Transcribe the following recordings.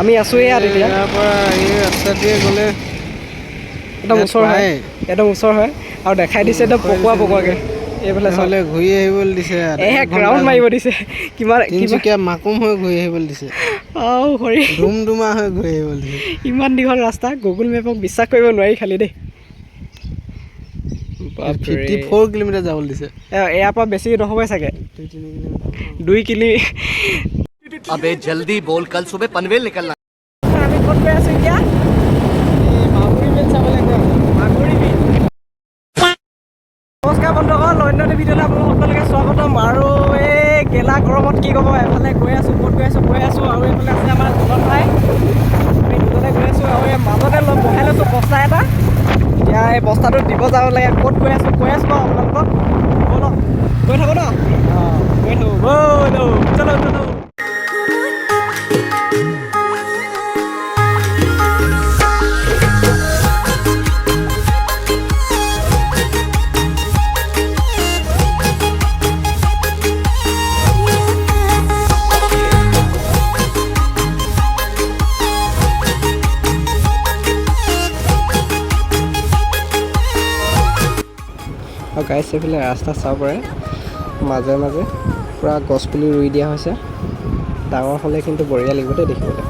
আমি আছোঁ ইয়াত এতিয়া। ইয়াৰ পৰা এই ৰাস্তাটোৱে গ'লে একদম ওচৰ হয়। একদম ওচৰ হয়। আৰু দেখাই দিছে একদম পকোৱা পকোৱাকৈ। এইফালে নহ'লে ঘূৰি আহিবলৈ দিছে এহে ৰাউণ্ড মাৰিব দিছে। কিমান তিনিচুকীয়া মাকুম হৈ ঘূৰি আহিবলৈ দিছে। হৰি। ধুম ধুমা হৈ ঘূৰি আহিবলৈ দিছে। ইমান দীঘল ৰাস্তা। গুগল মেপক বিশ্বাস কৰিব নোৱাৰি খালি দেই। ফিফটি ফ'ৰ কিলোমিটাৰ যাবলৈ দিছে। ইয়াৰ পৰা বেছি নহ'বই চাগে। দুই তিনি কিলোমিটাৰ। দুই কিলি अबे जल्दी बोल कल सुबह पनवेल निकलना আমি ক'ত গৈ আছোঁ এতিয়া মাগুৰী বিল চাবলৈ গ'ল মাগুৰী বিল নমস্কাৰ বন্ধুসকল অন্য এটা ভিডিঅ'লৈ আপোনালোক সকলোকে স্বাগতম আৰু এই গেলা গৰমত কি ক'ব এফালে গৈ আছোঁ ক'ত গৈ আছোঁ গৈ আছোঁ আৰু এইফালে আছে আমাৰ জলন ভাই আমি দুজনে গৈ আছোঁ আৰু এই মাজতে লগ বহাই লৈছোঁ বস্তা এটা এতিয়া এই বস্তাটো দিব যাব লাগে ক'ত গৈ আছোঁ গৈ আছোঁ বাৰু আপোনালোকক ব'লক গৈ থাকোঁ ন অঁ গৈ থাকোঁ ব'লো চলো চলো আৰু গাইছ এইফালে ৰাস্তা চাব পাৰে। মাজে মাজে পূৰা গছপুলি ৰুই দিয়া হৈছে। ডাঙৰ হ'লে কিন্তু বঢ়িয়া লাগিব দেই দেখিবলৈ।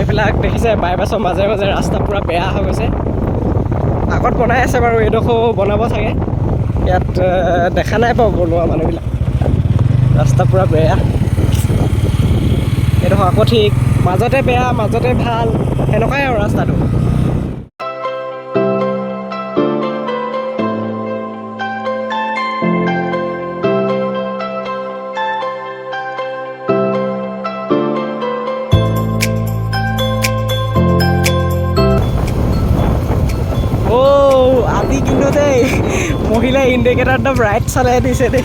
এইবিলাক দেখিছে, বাইপাছৰ মাজে মাজে ৰাস্তা পূৰা বেয়া হৈ গৈছে। আগত বনাই আছে বাৰু, এইডোখৰ বনাব চাগে। ইয়াত দেখা নাই বাৰু বনোৱা মানুহবিলাক। ৰাস্তা পূৰা বেয়া। এইডোখৰ আকৌ ঠিক মাজতে বেয়া মাজতে ভাল সেনেকুৱাই আৰু ৰাস্তাটো। আজি কিন্তু দেই মহিলাই ইণ্ডিকেটাৰ একদম ৰাইট চলাই দিছে দেই।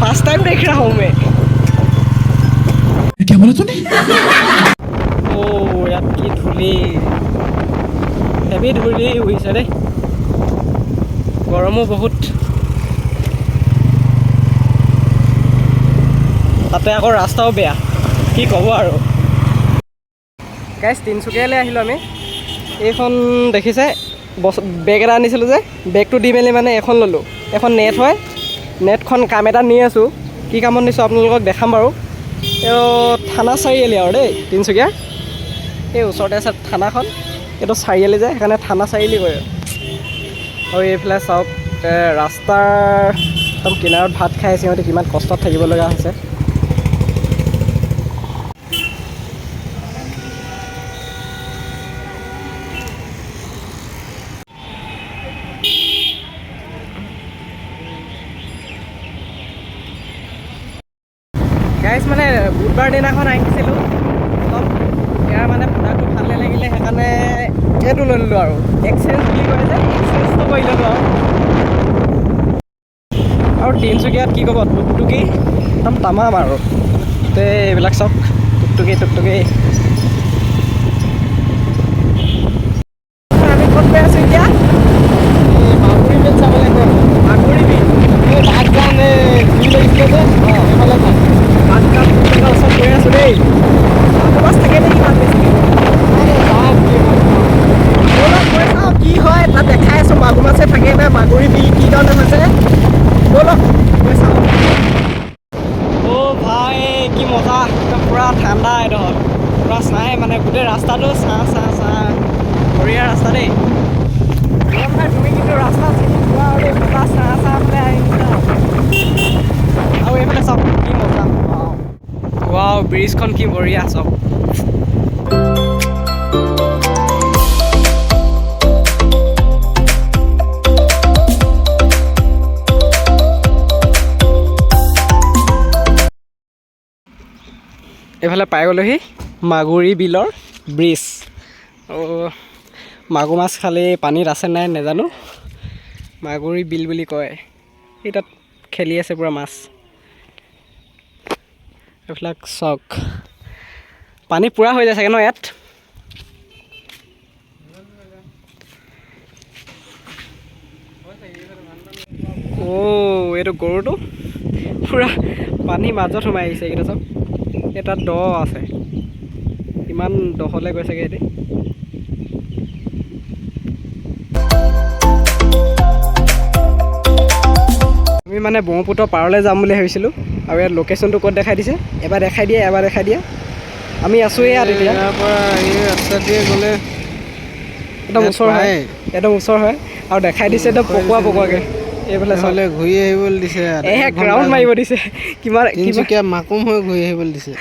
ফাৰ্ষ্ট টাইম দেখ ৰা হওঁ মই অ' ইয়াত কি ধূলি। হেভি ধূলি উৰিছে দেই। গৰমো বহুত। তাতে আকৌ ৰাস্তাও বেয়া। কি ক'ব আৰু। গাইজ তিনিচুকীয়ালৈ আহিলোঁ আমি। এইখন দেখিছে? বেগ এটা আনিছিলোঁ যে বেগটো দি মেলি মানে এখন ল'লোঁ। এখন নেট হয়। নেটখন কাম এটা নি আছোঁ। কি কামত নিছোঁ আপোনালোকক দেখাম বাৰু। এইটো থানা চাৰিআলি আৰু দেই তিনিচুকীয়া। এই ওচৰতে আছে থানাখন। এইটো চাৰিআলি যে সেইকাৰণে থানা চাৰিআলি কয়। আৰু এইফালে চাওক ৰাস্তাৰ একদম কিনাৰত ভাত খাই আছে সিহঁতে কিমান কষ্টত থাকিব লগা হৈছে। গাইজ মানে বুধবাৰ দিনাখন আহিছিলোঁ। অলপ ইয়াৰ মানে প্ৰডাক্টটো ভালো নালাগিলে সেইকাৰণে এইটো লৈ ল'লোঁ আৰু। এক্সেঞ্জ বুলি কয় যে এক্সেঞ্জটো কৰি ল'লোঁ আৰু। আৰু তিনিচুকীয়াত কি ক'ব, টুকটুকি একদম তামাম আৰু। গোটেই এইবিলাক চব টুকটুকি টুকটুকি। পূৰা ঠাণ্ডা এইডোখৰ পূৰা চাই মানে গোটেই ৰাস্তাটো চাহ চাহ চাহ। বঢ়িয়া ৰাস্তা দেই। তুমি কিন্তু ৰাস্তা চিনি পোৱা আৰু বতাহ চাহ চাহ ফালে আহিছা। আৰু এইফালে চাওক কি মজা। ৱাও ব্ৰিজখন কি বঢ়িয়া চাওক। এইফালে পাই গ'লোহি মাগুৰী বিলৰ ব্ৰিজ। মাগুৰ মাছ খালি পানীত আছে নাই নাজানো। মাগুৰী বিল বুলি কয়। এই তাত খেলি আছে পূৰা মাছ। এইবিলাক চাওক পানী পূৰা হৈ যায় চাগে ন ইয়াত? অ' এইটো গৰুটো। পূৰা পানীৰ মাজত সোমাই আহিছে এইকেইটা চাওক এই তাত দ আছে। ইমান দহলৈ গৈছেগৈ সিহঁতি আমি মানে ব্ৰহ্মপুত্ৰ পাৰলৈ যাম বুলি ভাবিছিলোঁ আৰু ইয়াত লোকেশ্যনটো ক'ত দেখাই দিছে? এবাৰ দেখাই দিয়ে এবাৰ দেখাই দিয়ে। আমি আছোঁ ইয়াত এতিয়া। গ'লে একদম ওচৰ হয়। একদম ওচৰ হয়। আৰু দেখাই দিছে একদম পকোৱা পকোৱাকৈ। এইফালে হ'লে ঘূৰি আহিবলৈ দিছে এক ৰাউণ্ড মাৰিব দিছে। কিমান তিনিচুকীয়া মাকুম হৈ ঘূৰি আহিবলৈ দিছে।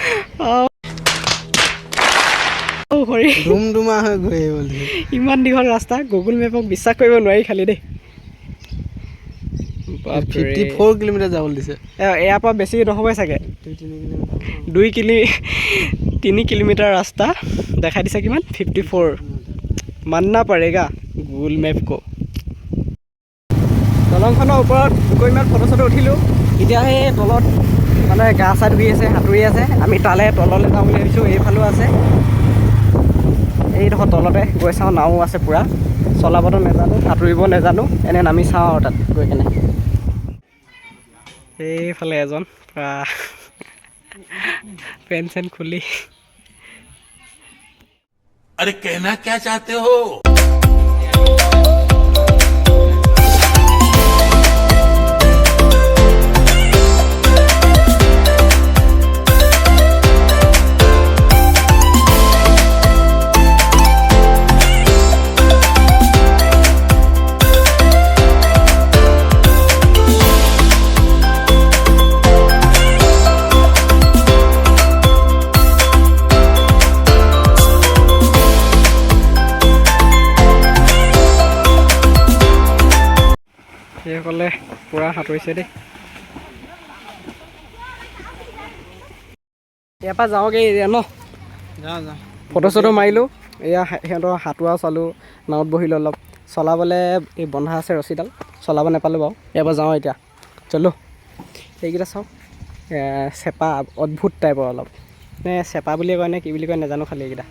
হৈ ঘূৰি আহিবলৈ ইমান দীঘল ৰাস্তা। গুগল মেপক বিশ্বাস কৰিব নোৱাৰি খালি দেই। ফিফটি ফ'ৰ কিলোমিটাৰ যাবলৈ দিছে। ইয়াৰ পৰা বেছি নহ'বই চাগে। দুই কিলি তিনি কিলোমিটাৰ ৰাস্তা। দেখাই দিছে কিমান? Fifty four. মাননা পাৰেগা গুগল মেপ ক দলংখনৰ ওপৰত গৈ ইমান ফটো চটো উঠিলোঁ এতিয়া সেই তলত মানে গা চা ধুই আছে সাঁতুৰি আছে আমি তালৈ তললৈ যাওঁ বুলি ভাবিছোঁ এইফালেও আছে এইডোখৰ তলতে গৈ চাওঁ নাও আছে পূৰা চলাবতো নাজানো সাঁতুৰিব নাজানো এনে নামি চাওঁ আৰু তাত গৈ কেনে এইফালে এজন পূৰা পেণ্ট চেণ্ট খুলি अरे कहना क्या चाहते हो পূৰা সাঁতুৰিছে দেই। ইয়াৰ পৰা যাওঁগৈ এতিয়া ন? যাওঁ যাওঁ। ফটো চটো মাৰিলোঁ। এয়া সিহঁতৰ সাঁতোৰা চালোঁ নাৱত বহিলোঁ অলপ। চলাবলৈ এই বন্ধা আছে ৰছীডাল চলাব নাপালোঁ বাৰু। ইয়াৰ পৰা যাওঁ এতিয়া। চলো এইকেইটা চাওক চেপা অদ্ভুত টাইপৰ অলপ। নে চেপা বুলিয়ে কয় নে কি বুলি কয় নাজানো খালি এইকেইটা।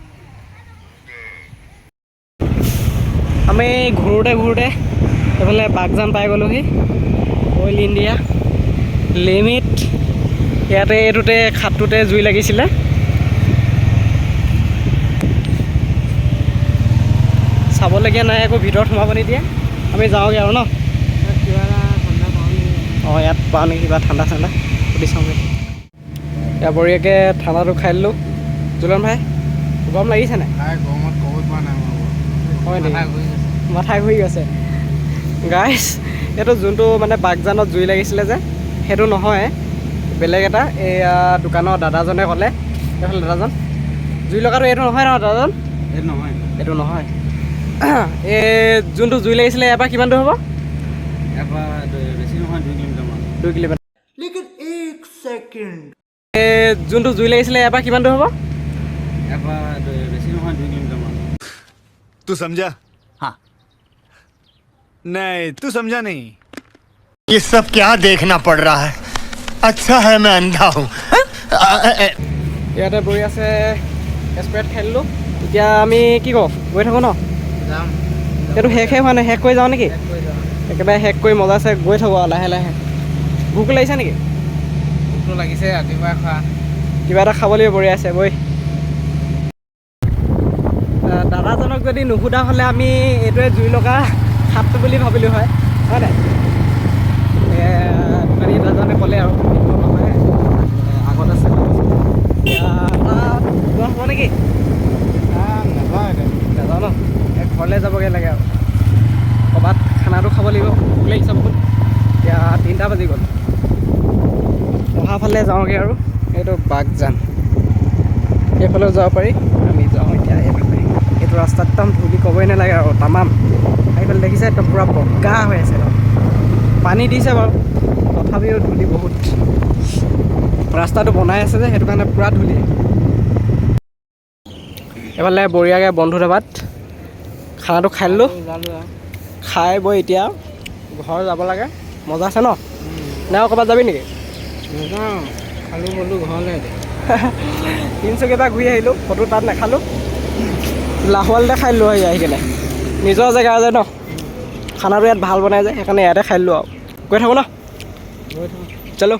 আমি ঘূৰোতে ঘূৰোতে এইফালে বাগজান পাই গ'লোহি। Oil India. লিমিট। ইয়াতে এইটোতে খাতটোতে জুই লাগিছিলে। চাবলগীয়া নাই একো ভিতৰত সোমাব নিদিয়ে। আমি যাওঁগৈ আৰু ন? অঁ ইয়াত পাওঁ নেকি কিবা ঠাণ্ডা ঠাণ্ডা। সুধি চাওঁগৈ। এতিয়া বঢ়িয়াকৈ ঠাণ্ডাটো খাই দিলোঁ। জুলন ভাই গৰম লাগিছে নাই? নাই গৰমত ক'ব পৰা নাই হয় নেকি? মাথা ঘূৰি গৈছে। গাইছ এইটো যোনটো মানে বাগজানত জুই লাগিছিলে যে সেইটো নহয়। বেলেগ এটা এয়া দোকানৰ দাদাজনে ক'লে। এইফালে দাদাজন জুই লগাটো এইটো নহয় নহয় দাদাজন? এইটো নহয়। এইটো নহয়। এই যোনটো জুই লাগিছিলে ইয়াৰ পৰা কিমান দূৰ হ'ব দুই কিলোমিটাৰ। এই যোনটো জুই লাগিছিলে ইয়াৰ পৰা কিমান দূৰ হ'ব? ইয়াৰ বেছি নহয় দুই কিলোমিটাৰমান। তই সমজা नहीं तू समझा नहीं ये सब क्या देखना पड़ रहा है अच्छा है मैं अंधा हूँ ইয়াতে বহি আছে স্প্ৰেড খাই দিলোঁ এতিয়া আমি কি কওঁ গৈ থাকোঁ ন যাম এইটো শেষে হোৱা নাই শেষ কৰি যাওঁ নেকি একেবাৰে শেষ কৰি মজাছে গৈ থাকোঁ আৰু লাহে লাহে ভোক লাগিছে নেকি ভোকটো লাগিছে ৰাতিপুৱাই খোৱা কিবা এটা খাব লাগিব বঢ়িয়া আছে বৈ আহ, দাদাজনক যদি নুসুধা হ'লে আমি এইটোৱে জুই লগা খাপটো বুলি ভাবিলোঁ হয়। হয় নাই? এ, দোকানী দাদাজনে ক'লে আৰু আগত আছে হ'ব নেকি? নাযাওঁ এতিয়া নাযাওঁ ন? এই ঘৰলৈ যাবগৈ লাগে আৰু। ক'ৰবাত খানাটো খাব লাগিব ভোক লাগিছে বহুত। এতিয়া তিনিটা বাজি গ'ল। অহা ফালে যাওঁগৈ আৰু এইটো বাগজান। এইফালেও যাব পাৰি আমি যাওঁ এতিয়া এইফালে। এইটো ৰাস্তাত একদম ধূলি ক'বই নালাগে আৰু তামাম। এইফালে দেখিছে একদম পূৰা বগা হৈ আছে পানী দিছে বাৰু তথাপিও ধূলি বহুত। ৰাস্তাটো বনাই আছে যে সেইটো কাৰণে পূৰা ধূলি। এইফালে বঢ়িয়াকৈ বন্ধু ধাবাত খানাটো খাই আৰু খাই বৈ এতিয়া ঘৰ যাব লাগে। মজা আছে ন? নাই আৰু ক'ৰবাত যাবি নেকি? নাযাওঁ খালোঁ ব'লো ঘৰলৈ এতিয়া। তিনিচুকীয়া পৰা ঘূৰি আহিলোঁ ফটো তাত নাখালোঁ। লাহোৱালতে খাই দিলোঁ আহি আহি কেনে। নিজৰ জেগা যে ন? খানাটো ইয়াত ভালো বনাই যে সেইকাৰণে ইয়াতে খাই দিলোঁ আৰু। গৈ থাকোঁ ন? চলো।